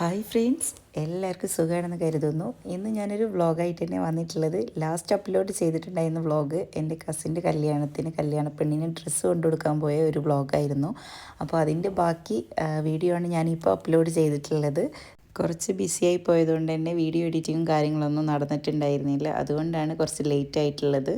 Hi friends എല്ലാവർക്കും സുഖമാണെന്ന് കരുതുന്നു. ഇന്ന് ഞാനൊരു വ്ളോഗായിട്ട് തന്നെ വന്നിട്ടുള്ളത്. ലാസ്റ്റ് അപ്ലോഡ് ചെയ്തിട്ടുണ്ടായിരുന്ന വ്ളോഗ് എന്റെ കസിന്റെ കല്യാണത്തിന് കല്യാണ പെണ്ണിന് ഡ്രസ്സ് കൊണ്ടുകൊടുക്കാൻ പോയ ഒരു വ്ളോഗായിരുന്നു അപ്പോൾ അതിന്റെ ബാക്കി വീഡിയോ ആണ് ഞാനിപ്പോൾ അപ്ലോഡ് ചെയ്തിട്ടുള്ളത്. കുറച്ച് ബിസിയായി പോയതുകൊണ്ട് തന്നെ വീഡിയോ എഡിറ്റിങ്ങും കാര്യങ്ങളൊന്നും നടന്നിട്ടുണ്ടായിരുന്നില്ല. അതുകൊണ്ടാണ് കുറച്ച് ലേറ്റ് ആയിട്ടുള്ളത്.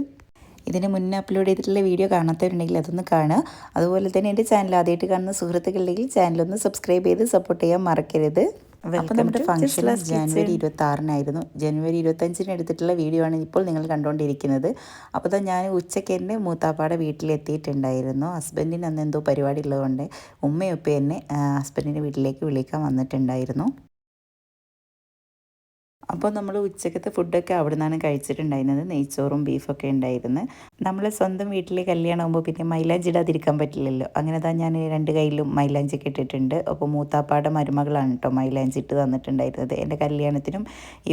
ഇതിന് മുന്നേ അപ്ലോഡ് ചെയ്തിട്ടുള്ള വീഡിയോ കാണാത്തവരുണ്ടെങ്കിൽ അതൊന്ന് കാണുക. അതുപോലെ തന്നെ എന്റെ ചാനൽ ആദ്യമായിട്ട് കാണുന്ന സുഹൃത്തുക്കളുണ്ടെങ്കിൽ ചാനലൊന്ന് സബ്സ്ക്രൈബ് ചെയ്ത് സപ്പോർട്ട് ചെയ്യാൻ മറക്കരുത്. അപ്പോൾ നമ്മുടെ ഫംഗ്ഷൻ ജനുവരി ഇരുപത്തി ആറിനായിരുന്നു ജനുവരി ഇരുപത്തഞ്ചിന് എടുത്തിട്ടുള്ള വീഡിയോ ആണ് ഇപ്പോൾ നിങ്ങൾ കണ്ടുകൊണ്ടിരിക്കുന്നത് അപ്പോൾ തന്നെ ഞാൻ ഉച്ചയ്ക്ക് എന്റെ മൂത്താപ്പാടെ വീട്ടിലെത്തിയിട്ടുണ്ടായിരുന്നു. ഹസ്ബൻഡിന് അന്ന് എന്തോ പരിപാടി ഉള്ളതുകൊണ്ട് ഉമ്മയൊപ്പം എന്നെ ഹസ്ബൻഡിന്റെ വീട്ടിലേക്ക് വിളിക്കാൻ വന്നിട്ടുണ്ടായിരുന്നു. അപ്പോൾ നമ്മൾ ഉച്ചക്കത്തെ ഫുഡൊക്കെ അവിടെ നിന്നാണ് കഴിച്ചിട്ടുണ്ടായിരുന്നത്. നെയ്ച്ചോറും ബീഫൊക്കെ ഉണ്ടായിരുന്നു. നമ്മൾ സ്വന്തം വീട്ടിൽ കല്യാണമാകുമ്പോൾ പിന്നെ മൈലാഞ്ചി ഇടാതിരിക്കാൻ പറ്റില്ലല്ലോ. അങ്ങനെ തന്നെ ഞാൻ രണ്ട് കയ്യിലും മൈലാഞ്ചി ഇട്ടിട്ടുണ്ട്. അപ്പോൾ മൂത്താപ്പാടെ മരുമകളാണ് കേട്ടോ മൈലാഞ്ചി ഇട്ട് തന്നിട്ടുണ്ടായിരുന്നത്. എന്റെ കല്യാണത്തിനും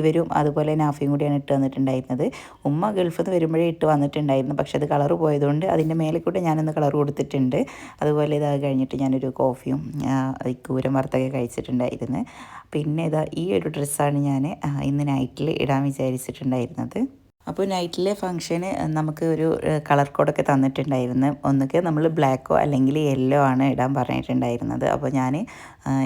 ഇവരും അതുപോലെ നാഫിയും കൂടിയാണ് ഇട്ട് തന്നിട്ടുണ്ടായിരുന്നത്. ഉമ്മ ഗൾഫിൽ നിന്ന് വരുമ്പോഴേ ഇട്ട് വന്നിട്ടുണ്ടായിരുന്നു. പക്ഷെ അത് കളറ് പോയതുകൊണ്ട് അതിന്റെ മേലെ കൂടെ ഞാനൊന്ന് കളർ കൊടുത്തിട്ടുണ്ട്. അതുപോലെ ഇത് കഴിഞ്ഞിട്ട് ഞാനൊരു കോഫിയും ഇക്കൂരം വറുത്തൊക്കെ കഴിച്ചിട്ടുണ്ടായിരുന്നു. പിന്നെ ഇതാ ഈ ഒരു ഡ്രസ്സാണ് ഞാൻ ഇന്ന് നൈറ്റിൽ ഇടാൻ വിചാരിച്ചിട്ടുണ്ടായിരുന്നത്. അപ്പോൾ നൈറ്റിലെ ഫംഗ്ഷന് നമുക്ക് ഒരു കളർ കോഡൊക്കെ തന്നിട്ടുണ്ടായിരുന്നു. ഒന്നുകിൽ നമ്മൾ ബ്ലാക്കോ അല്ലെങ്കിൽ യെല്ലോ ആണ് ഇടാൻ പറഞ്ഞിട്ടുണ്ടായിരുന്നത്. അപ്പോൾ ഞാൻ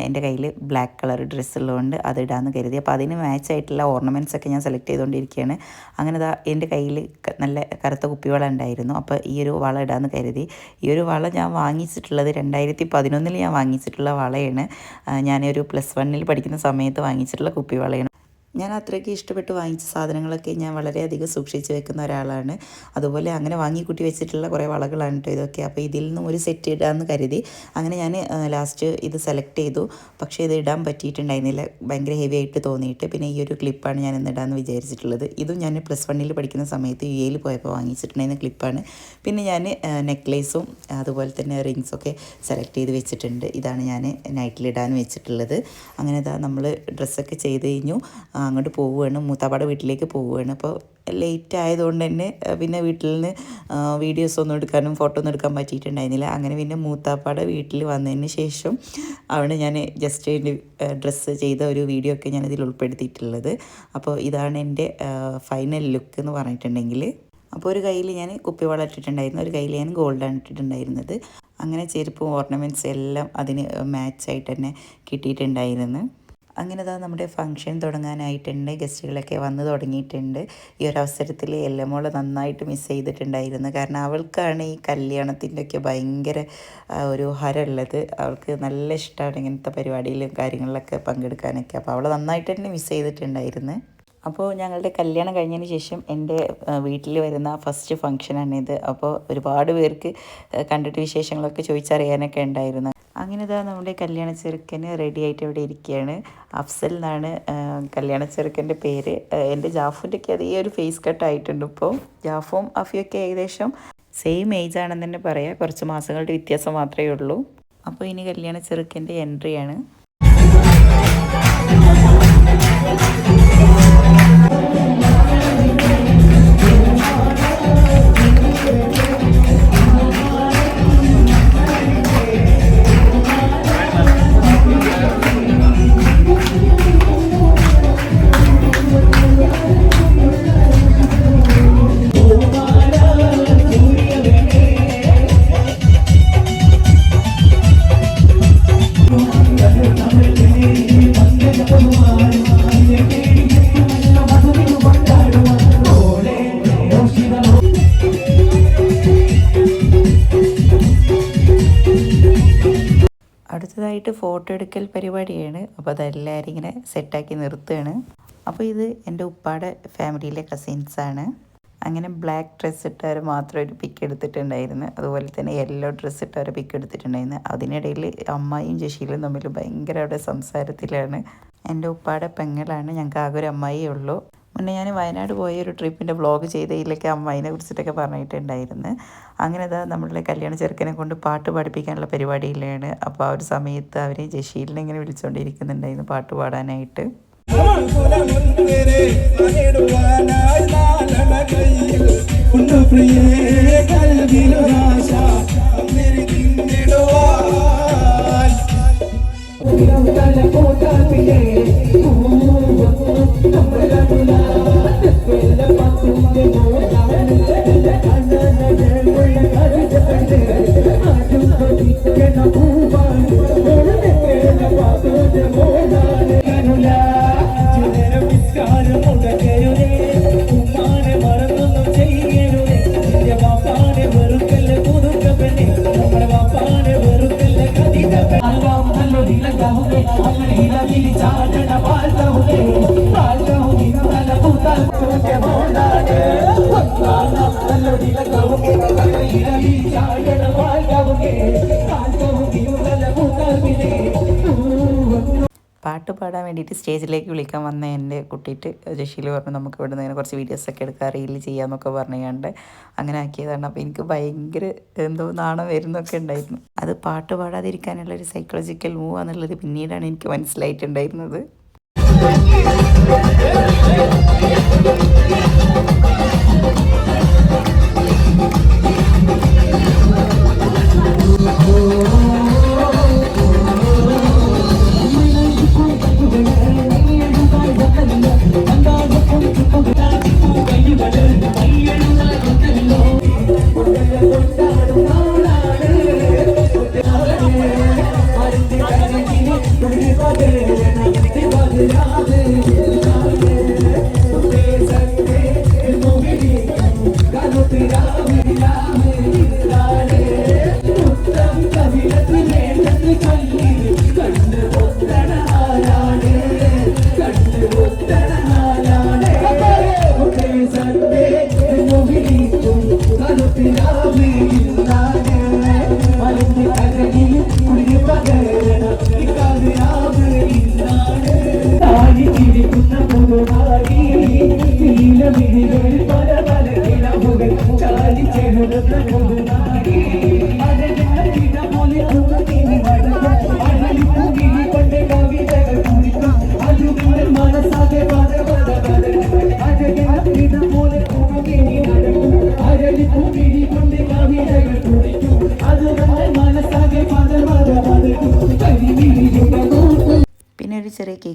എന്റെ കയ്യിൽ ബ്ലാക്ക് കളർ ഡ്രസ്സ് ഉള്ളതുകൊണ്ട് അത് ഇടാമെന്ന് കരുതി. അപ്പോൾ അതിന് മാച്ച് ആയിട്ടുള്ള ഓർണമെന്റ്സ് ഒക്കെ ഞാൻ സെലക്ട് ചെയ്തുകൊണ്ടിരിക്കുകയാണ്. അങ്ങനെ ദാ എന്റെ കയ്യിൽ നല്ല കറുത്ത കുപ്പിവള ഉണ്ടായിരുന്നു. അപ്പോൾ ഈ ഒരു വള ഇടാമെന്ന് കരുതി. ഈ ഒരു വള ഞാൻ വാങ്ങിച്ചിട്ടുള്ളത് രണ്ടായിരത്തി പതിനൊന്നിൽ ഞാൻ വാങ്ങിച്ചിട്ടുള്ള വളയാണ്. ഞാനൊരു പ്ലസ് വണ്ണിൽ പഠിക്കുന്ന സമയത്ത് വാങ്ങിച്ചിട്ടുള്ള കുപ്പിവളയാണ്. ഞാൻ അത്രയ്ക്ക് ഇഷ്ടപ്പെട്ട് വാങ്ങിച്ച സാധനങ്ങളൊക്കെ ഞാൻ വളരെയധികം സൂക്ഷിച്ച് വെക്കുന്ന ഒരാളാണ്. അതുപോലെ അങ്ങനെ വാങ്ങിക്കൂട്ടി വെച്ചിട്ടുള്ള കുറേ വളകളാണ് കേട്ടോ ഇതൊക്കെ. അപ്പോൾ ഇതിൽ നിന്നും ഒരു സെറ്റ് ഇടാമെന്ന് കരുതി അങ്ങനെ ഞാൻ ലാസ്റ്റ് ഇത് സെലക്ട് ചെയ്തു. പക്ഷേ ഇത് ഇടാൻ പറ്റിയിട്ടുണ്ടായിരുന്നില്ല. ഭയങ്കര ഹെവി ആയിട്ട് തോന്നിയിട്ട്. പിന്നെ ഈ ഒരു ക്ലിപ്പാണ് ഞാൻ ഇന്ന് ഇടാമെന്ന് വിചാരിച്ചിട്ടുള്ളത്. ഇതും ഞാൻ പ്ലസ് വണ്ണിൽ പഠിക്കുന്ന സമയത്ത് യു എയിൽ പോയപ്പോൾ വാങ്ങിച്ചിട്ടുണ്ടായിരുന്ന ക്ലിപ്പാണ് പിന്നെ ഞാൻ നെക്ലേസും അതുപോലെ തന്നെ റിങ്സൊക്കെ സെലക്ട് ചെയ്ത് വെച്ചിട്ടുണ്ട്. ഇതാണ് ഞാൻ നൈറ്റിലിടാൻ വെച്ചിട്ടുള്ളത്. അങ്ങനെ ഇതാ നമ്മൾ ഡ്രസ്സൊക്കെ ചെയ്ത് കഴിഞ്ഞു. അങ്ങോട്ട് പോവുകയാണ് മൂത്താപ്പാടെ വീട്ടിലേക്ക് പോവുകയാണ്. അപ്പോൾ ലേറ്റ് ആയതുകൊണ്ട് തന്നെ പിന്നെ വീട്ടിൽ നിന്ന് വീഡിയോസ് ഒന്നും എടുക്കാനും ഫോട്ടോ ഒന്നും എടുക്കാൻ പറ്റിയിട്ടുണ്ടായിരുന്നില്ല. അങ്ങനെ പിന്നെ മൂത്താപ്പാടെ വീട്ടിൽ വന്നതിന് ശേഷം അവിടെ ഞാൻ ജസ്റ്റ് എന്റെ ഡ്രസ്സ് ചെയ്ത ഒരു വീഡിയോ ഒക്കെ ഞാൻ ഇതിൽ ഉൾപ്പെടുത്തിയിട്ടുള്ളത്. അപ്പോൾ ഇതാണ് എന്റെ ഫൈനൽ ലുക്ക് എന്ന് പറഞ്ഞിട്ടുണ്ടെങ്കിൽ. അപ്പോൾ ഒരു കയ്യിൽ ഞാൻ കുപ്പിവള ഇട്ടിട്ടുണ്ടായിരുന്നു. ഒരു കയ്യിൽ ഞാൻ ഗോൾഡാണ് ഇട്ടിട്ടുണ്ടായിരുന്നത്. അങ്ങനെ ചെരുപ്പും ഓർണമെന്റ്സ് എല്ലാം അതിന് മാച്ചായിട്ട് തന്നെ കിട്ടിയിട്ടുണ്ടായിരുന്നു. അങ്ങനെ ഇതാ നമ്മുടെ ഫംഗ്ഷൻ തുടങ്ങാനായിട്ടുണ്ട്. ഗസ്റ്റുകളൊക്കെ വന്ന് തുടങ്ങിയിട്ടുണ്ട്. ഈ ഒരു അവസരത്തിൽ എല്ലമോളെ നന്നായിട്ട് മിസ് ചെയ്തിട്ടുണ്ടായിരുന്നു. കാരണം അവൾക്കാണ് ഈ കല്യാണത്തിന്റെ ഒക്കെ ഭയങ്കര ഒരു ഹരമുള്ളത്. അവൾക്ക് നല്ല ഇഷ്ടമാണ് ഇങ്ങനത്തെ പരിപാടിയിലും കാര്യങ്ങളിലൊക്കെ പങ്കെടുക്കാനൊക്കെ. അപ്പോൾ അവളെ നന്നായിട്ട് തന്നെ മിസ് ചെയ്തിട്ടുണ്ടായിരുന്നു. അപ്പോൾ ഞങ്ങളുടെ കല്യാണം കഴിഞ്ഞതിന് ശേഷം എന്റെ വീട്ടിൽ വരുന്ന ഫസ്റ്റ് ഫംഗ്ഷനാണിത് അപ്പോൾ ഒരുപാട് പേർക്ക് കണ്ടിട്ട് വിശേഷങ്ങളൊക്കെ ചോദിച്ചറിയാനൊക്കെ ഉണ്ടായിരുന്നു. അങ്ങനെ ഇതാ നമ്മുടെ കല്യാണ ചെറുക്കന് റെഡി ആയിട്ട് ഇവിടെ ഇരിക്കുകയാണ് അഫ്സൽ എന്നാണ് കല്യാണ ചെറുക്കന്റെ പേര്. എന്റെ ജാഫുന്റെയൊക്കെ അതേ ഒരു ഫേസ് കട്ട് ആയിട്ടുണ്ട് ഇപ്പോൾ ജാഫും അഫിയൊക്കെ ഏകദേശം സെയിം ഏജ് ആണെന്ന് തന്നെ പറയാം. കുറച്ച് മാസങ്ങളുടെ വ്യത്യാസം മാത്രമേ ഉള്ളൂ. അപ്പോൾ ഇനി കല്യാണ ചെറുക്കന്റെ എൻട്രിയാണ് ഫോട്ടോ എടുക്കൽ പരിപാടിയാണ്. അപ്പോൾ അതെല്ലാവരും ഇങ്ങനെ സെറ്റാക്കി നിർത്തുകയാണ് അപ്പോൾ ഇത് എന്റെ ഉപ്പാടെ ഫാമിലിയിലെ കസിൻസാണ് അങ്ങനെ ബ്ലാക്ക് ഡ്രസ്സ് ഇട്ടവർ മാത്രം ഒരു പിക്ക് എടുത്തിട്ടുണ്ടായിരുന്നു. അതുപോലെ തന്നെ യെല്ലോ ഡ്രസ്സ് ഇട്ടവർ പിക്ക് എടുത്തിട്ടുണ്ടായിരുന്നു. അതിനിടയിൽ അമ്മായിയും ജഷീലും തമ്മിൽ ഭയങ്കര അവിടെ സംസാരത്തിലാണ്. എന്റെ ഉപ്പാടെ പെങ്ങളാണ്. ഞങ്ങൾക്ക് ആകെ ഒരു അമ്മായിയേ ഉള്ളൂ. മുന്നേ ഞാൻ വയനാട് പോയ ഒരു ട്രിപ്പിന്റെ വ്ളോഗ് ചെയ്തതിലൊക്കെ അമ്മ അതിനെ കുറിച്ചിട്ടൊക്കെ പറഞ്ഞിട്ടുണ്ടായിരുന്നു. അങ്ങനെ അതാ നമ്മളുടെ കല്യാണ ചെറുക്കനെ കൊണ്ട് പാട്ട് പാടിപ്പിക്കാനുള്ള പരിപാടിയിലാണ്. അപ്പോൾ ആ ഒരു സമയത്ത് അവർ ജഷീലിനെ ഇങ്ങനെ വിളിച്ചുകൊണ്ടിരിക്കുന്നുണ്ടായിരുന്നു പാട്ട് പാടാനായിട്ട്. പ്രിയേ పాల్తావునే నీల దిలి చాటన పాల్తావునే పాల్తావుని నమల పూతాల్తావునే మోడాడే నా నల్లడిల కవుకే కలయిరలి പാട്ട് പാടാൻ വേണ്ടിയിട്ട് സ്റ്റേജിലേക്ക് വിളിക്കാൻ വന്ന എന്റെ കുട്ടിയിട്ട് ജഷീൽ പറഞ്ഞു നമുക്ക് ഇവിടെ നിന്ന് കുറച്ച് വീഡിയോസൊക്കെ എടുക്കാം റീൽ ചെയ്യാമെന്നൊക്കെ പറഞ്ഞുകൊണ്ട് അങ്ങനെ ആക്കിയതാണ്. അപ്പോൾ എനിക്ക് ഭയങ്കര എന്തോ നാണം വരുന്നൊക്കെ ഉണ്ടായിരുന്നു. അത് പാട്ട് പാടാതിരിക്കാനുള്ള ഒരു സൈക്കോളജിക്കൽ മൂവ് എന്നുള്ളത് പിന്നീടാണ് എനിക്ക് മനസ്സിലായിട്ടുണ്ടായിരുന്നത്.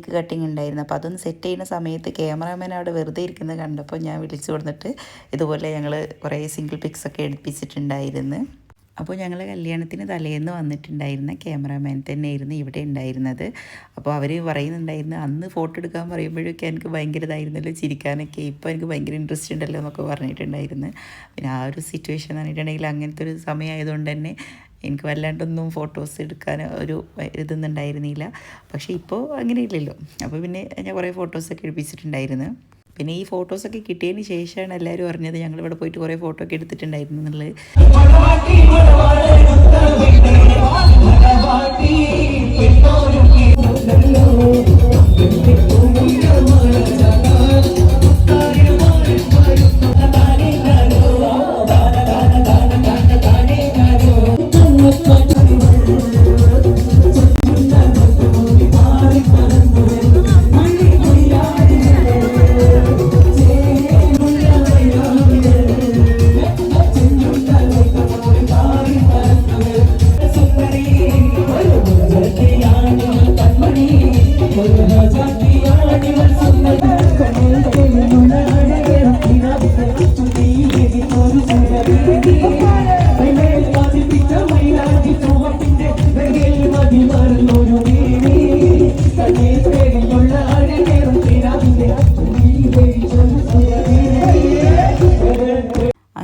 കേക്ക് കട്ടിങ് ഉണ്ടായിരുന്നു. അപ്പോൾ അതൊന്ന് സെറ്റ് ചെയ്യുന്ന സമയത്ത് ക്യാമറാമാൻ അവിടെ വെറുതെ ഇരിക്കുന്നത് കണ്ടപ്പോൾ ഞാൻ വിളിച്ചു കൊടുത്തിട്ട് ഇതുപോലെ ഞങ്ങൾ കുറേ സിംഗിൾ പിക്സ് ഒക്കെ എടുപ്പിച്ചിട്ടുണ്ടായിരുന്നു. അപ്പോൾ ഞങ്ങൾ കല്യാണത്തിന് തലേന്ന് വന്നിട്ടുണ്ടായിരുന്ന ക്യാമറാമാൻ തന്നെയായിരുന്നു ഇവിടെ ഉണ്ടായിരുന്നത്. അപ്പോൾ അവർ പറയുന്നുണ്ടായിരുന്നു അന്ന് ഫോട്ടോ എടുക്കാൻ പറയുമ്പോഴൊക്കെ എനിക്ക് ഭയങ്കര ഇതായിരുന്നല്ലോ ചിരിക്കാനൊക്കെ. ഇപ്പോൾ എനിക്ക് ഭയങ്കര ഇൻട്രസ്റ്റ് ഉണ്ടല്ലോ എന്നൊക്കെ പറഞ്ഞിട്ടുണ്ടായിരുന്നു. പിന്നെ ആ ഒരു സിറ്റുവേഷൻ എന്ന് പറഞ്ഞിട്ടുണ്ടെങ്കിൽ അങ്ങനത്തെ ഒരു സമയമായതുകൊണ്ട് തന്നെ എനിക്ക് വല്ലാണ്ടൊന്നും ഫോട്ടോസ് എടുക്കാൻ ഒരു ഇതൊന്നും ഉണ്ടായിരുന്നില്ല പക്ഷേ ഇപ്പോൾ അങ്ങനെ ഇല്ലല്ലോ അപ്പോൾ പിന്നെ ഞാൻ കുറേ ഫോട്ടോസൊക്കെ എടുപ്പിച്ചിട്ടുണ്ടായിരുന്നു. പിന്നെ ഈ ഫോട്ടോസൊക്കെ കിട്ടിയതിന് ശേഷമാണ് എല്ലാവരും അറിഞ്ഞത് ഞങ്ങൾ ഇവിടെ പോയിട്ട് കുറേ ഫോട്ടോ ഒക്കെ എടുത്തിട്ടുണ്ടായിരുന്നു എന്നുള്ളത്.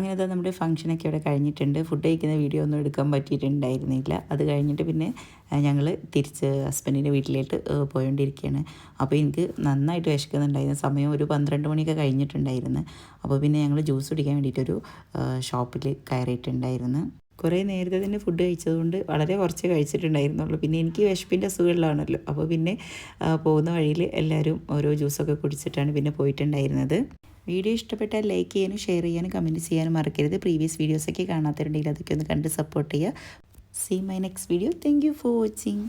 അങ്ങനെ തന്നെ നമ്മുടെ ഫംഗ്ഷനൊക്കെ ഇവിടെ കഴിഞ്ഞിട്ടുണ്ട്. ഫുഡ് കഴിക്കുന്ന വീഡിയോ ഒന്നും എടുക്കാൻ പറ്റിയിട്ടുണ്ടായിരുന്നില്ല. അത് കഴിഞ്ഞിട്ട് പിന്നെ ഞങ്ങൾ തിരിച്ച് ഹസ്ബൻഡിന്റെ വീട്ടിലേക്ക് പോയോണ്ടിരിക്കുകയാണ് അപ്പോൾ എനിക്ക് നന്നായിട്ട് വിശക്കുന്നുണ്ടായിരുന്നു. സമയം ഒരു പന്ത്രണ്ട് മണിയൊക്കെ കഴിഞ്ഞിട്ടുണ്ടായിരുന്നു. അപ്പോൾ പിന്നെ ഞങ്ങൾ ജ്യൂസ് കുടിക്കാൻ വേണ്ടിയിട്ടൊരു ഷോപ്പിൽ കയറിയിട്ടുണ്ടായിരുന്നു. കുറേ നേരത്തെ തന്നെ ഫുഡ് കഴിച്ചതുകൊണ്ട് വളരെ കുറച്ച് കഴിച്ചിട്ടുണ്ടായിരുന്നുള്ളൂ. പിന്നെ എനിക്ക് വിശപ്പിന്റെ അസുഖമുള്ളതാണല്ലോ. അപ്പോൾ പിന്നെ പോകുന്ന വഴിയിൽ എല്ലാവരും ഓരോ ജ്യൂസൊക്കെ കുടിച്ചിട്ടാണ് പിന്നെ പോയിട്ടുണ്ടായിരുന്നത്. വീഡിയോ ഇഷ്ടപ്പെട്ടാൽ ലൈക്ക് ചെയ്യാനും ഷെയർ ചെയ്യാനും കമന്റ് ചെയ്യാനും മറക്കരുത്. പ്രീവിയസ് വീഡിയോസൊക്കെ കാണാത്തവരുണ്ടെങ്കിൽ അതൊക്കെ ഒന്ന് കണ്ട് സപ്പോർട്ട് ചെയ്യുക. See my next video thank for watching